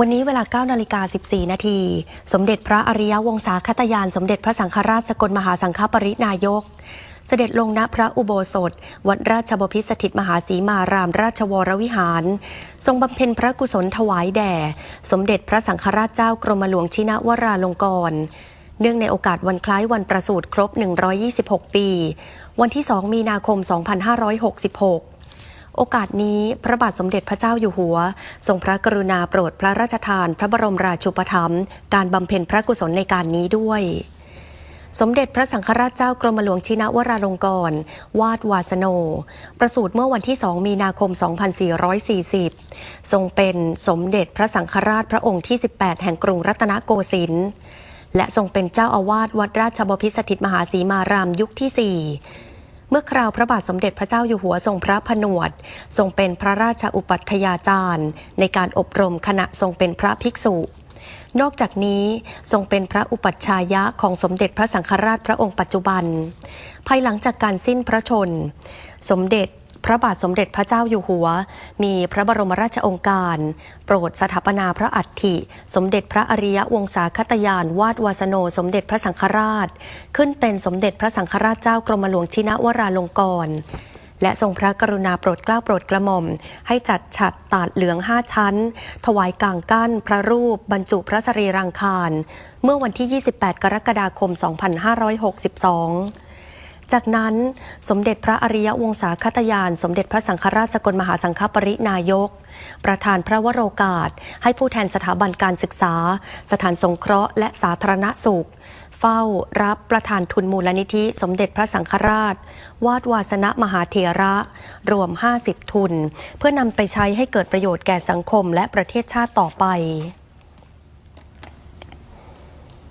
วันนี้เวลา 9 นาฬิกา 14 นาที สมเด็จพระอริยวงศาคตยาน สมเด็จพระสังฆราชสกลมหาสังฆปรินายก เสด็จลงณพระอุโบสถ วัดราชบพิสถิตมหาสีมารามราชวรวิหาร ทรงบำเพ็ญพระกุศลถวายแด่ สมเด็จพระสังฆราชเจ้ากรมหลวงชินวราลงกรณ์เนื่องในโอกาสวันคล้ายวันประสูติครบ 126 ปี วันที่ 2 มีนาคม 2566 โอกาสนี้พระบาทสมเด็จพระเจ้าอยู่หัว ทรงพระกรุณาโปรดพระราชทาน พระบรมราชูปถัมภ์การบำเพ็ญพระกุศลในการนี้ด้วย สมเด็จพระสังฆราชเจ้ากรมหลวงชินวราลงกรณ์วาดวาสโน ประสูติเมื่อวันที่ 2 มีนาคม 2440 ทรงเป็นสมเด็จพระสังฆราชพระองค์ที่ 18 แห่งกรุงรัตนโกสินทร์และทรงเป็นเจ้าอาวาสวัดราชบพิสถิตมหาสีมารามยุคที่ 4 เมื่อคราวพระบาทสมเด็จพระเจ้าอยู่หัวทรงพระผนวด ทรงเป็นพระราชอุปัฏยาจารย์ ในการอบรมขณะทรงเป็นพระภิกษุ นอกจากนี้ทรงเป็นพระอุปัชฌายะของสมเด็จพระสังฆราชพระองค์ปัจจุบัน ภายหลังจากการสิ้นพระชน สมเด็จ ระบาทสมเด็จพระเจ้าอยู่หัว มีพระบรมราชองค์การ โปรดสถาปนาพระอัฐิ สมเด็จพระอริยวงศาคตยานวาดวาสโนสมเด็จพระสังฆราช ขึ้นเป็นสมเด็จพระสังฆราชเจ้ากรมหลวงชินวราลงกรณ์และทรงพระกรุณาโปรดเกล้าโปรดกระหม่อม ให้จัดฉัดตาดเหลืองห้าชั้น ถวายกางกั้น พระรูป บรรจุพระสรีรังคาร เมื่อวันที่ 28 กรกฎาคม 2562 จากนั้นสมเด็จพระอริยวงศาคตยาน สมเด็จพระสังฆราชสกลมหาสังฆปรินายก ประธานพระวโรกาส ให้ผู้แทนสถาบันการศึกษา สถานสงเคราะห์และสาธารณสุข เฝ้ารับประธานทุนมูลนิธิ สมเด็จพระสังฆราช วาดวาสนมหาเถระ รวม 50 ทุน เพื่อนำไปใช้ให้เกิดประโยชน์แก่สังคมและประเทศชาติต่อไป